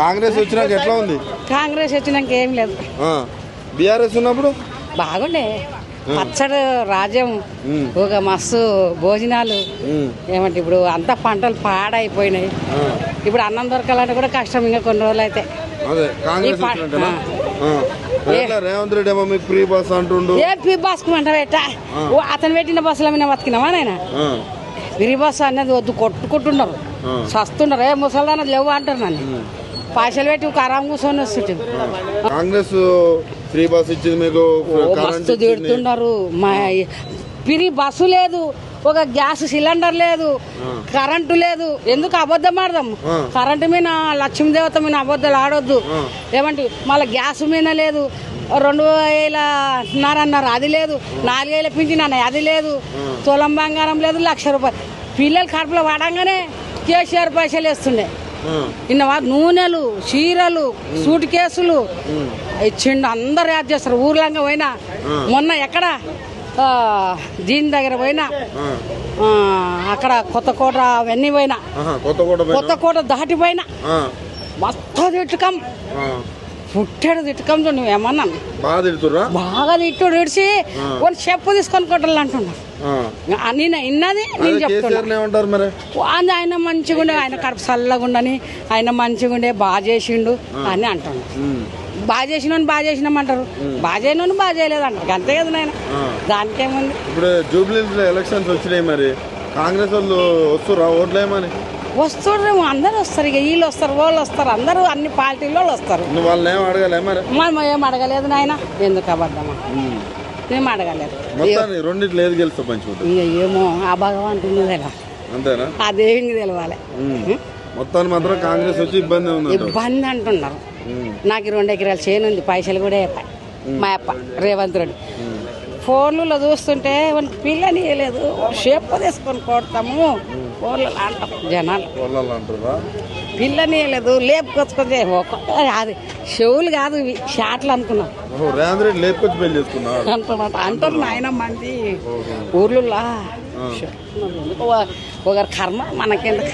కాంగ్రెస్ వచ్చినాక ఎట్లా ఉంది? కాంగ్రెస్ వచ్చినాక ఏం లేదు. బీఆర్ఎస్ ఉన్నప్పుడు? బాగుండే. పచ్చడి రాజ్యం ఒక మస్తు భోజనాలు. ఏమంటే ఇప్పుడు అంతా పంటలు పాడైపోయినాయి. ఇప్పుడు అన్నం దొరకాలంటే కూడా కష్టం ఇంకా కొన్ని రోజులు అయితే. రేవంత్ రెడ్డి ఏమో మీకు ఫ్రీ బస్ అంటుండు? ఏ బస్కు పెట్ట? ఓ అతను పెట్టిన బస్సుల మీద బతికినావా నాయన? ఆ, విరి బస్సు అనేది వద్దు కొట్టుకుంటున్నారు. సస్తున్నారు. ఏ ముసల్దాన లేవు అంటారు నన్ను. పైసలు పెట్టి కరాం కూర్చొని వస్తుంటారు కాంగ్రెస్ ఫ్రీ బస్ ఇచ్చింది మీకు మస్తు. తిడుతున్నారు. మా పిరి బస్సు లేదు. ఒక గ్యాస్ సిలిండర్ లేదు. కరెంటు లేదు. ఎందుకు అబద్ధం ఆడదాం. కరెంటు మీద లక్ష్మీదేవత మీద అబద్ధాలు ఆడొద్దు. ఏమంటే మళ్ళీ గ్యాస్ మీద లేదు. రెండు వేల అన్నారు అది లేదు. నాలుగేళ్ళ పింఛన్ అన్నాయి అది లేదు. తులం బంగారం లేదు లక్ష రూపాయలు. పిల్లలు కడుపులో పడంగానే కేసీఆర్ పైసలు వేస్తుండే. ఇన్నవా? నూనెలు చీరలు సూట్ కేసులు. ఇచ్చిండు అందరు యాడ్ చేస్తారు. ఊర్లంగా పోయినా మొన్న ఎక్కడ? దీని దగ్గర పోయినా అక్కడ కొత్త కోట అవన్నీ పోయినా? కొత్త కోట దాటిపోయినా. మొత్తం తిట్టుకం. పుట్టాడు తిట్టుకం నువ్వేమన్నాను బాగా తిడుతుర్రా? బాగా తిట్టుడు ఇడిచి కొన్ని చెప్పు తీసుకొని కొట్టాలి అంటున్నాడు. నేను ఇన్నది నేను అదే చెప్తున్నా. కేసీఆర్ ఏమంటారు మరి? అది ఆయన మంచిగా ఉండే ఆయన కడుపు చల్లగా ఉండని ఆయన మంచిగా ఉండే బాగా చేసిండు అని అంటాడు ఉమ్, బాగా చేసిన బాగా చేసినామంటారు. బాగా చేయను బాగా చేయలేదు అంటారు అంతే కదా నాయన. దానికేముంది? ఇప్పుడు జూబ్లీస్ ఎలక్షన్స్ వచ్చినాయి మరి. కాంగ్రెస్ వాళ్ళు వస్తుర్రా ఓట్లేమని? వస్తుర్రు అందరూ వస్తారు ఇక వీళ్ళు వస్తారు వాళ్ళు వస్తారు అందరూ అన్ని పార్టీల వాళ్ళు వస్తారు. నువ్వు వాళ్ళని ఏం అడగలే మరి? మనం ఏం అడగలేదు నాయన? ఎందుకు అబద్ధమా. మేము అడగలేదు. మొత్తాన్ని రెండిట్లు ఏది గెలుస్తా పంచుకుంటా ఇక ఏమో ఆ భగవంతుని తెలియాలి అంతేనా? ఆ దేవునికి తెలవాలి. మొత్తాన్ని మాత్రం కాంగ్రెస్ వచ్చి ఇబ్బంది ఉంది ఇబ్బంది అంటున్నారు. నాకు రెండు ఎకరాలు చేను ఉంది పైసలు కూడా చెప్పాయి మా అప్ప రేవంత్ రెడ్డి. ఫోన్లలో చూస్తుంటే పిల్లని లేదు షేప్ తీసుకొని కొడతాము. ఫోన్లలో అంటాం జనాలు. వాళ్ళు అంటారా? పిల్లని లేదు లేపుకొచ్చుకొని అది చెవులు కాదు ఇవి షాట్లు అనుకున్నాం. రేవంత్ రెడ్డి లేపుకొచ్చి పెళ్ళి చేసుకున్నాడు. అంటున్నట్టు అంటారు నాయన మంది ఊర్లలో ఒకరి కర్మ మనకెందుకు?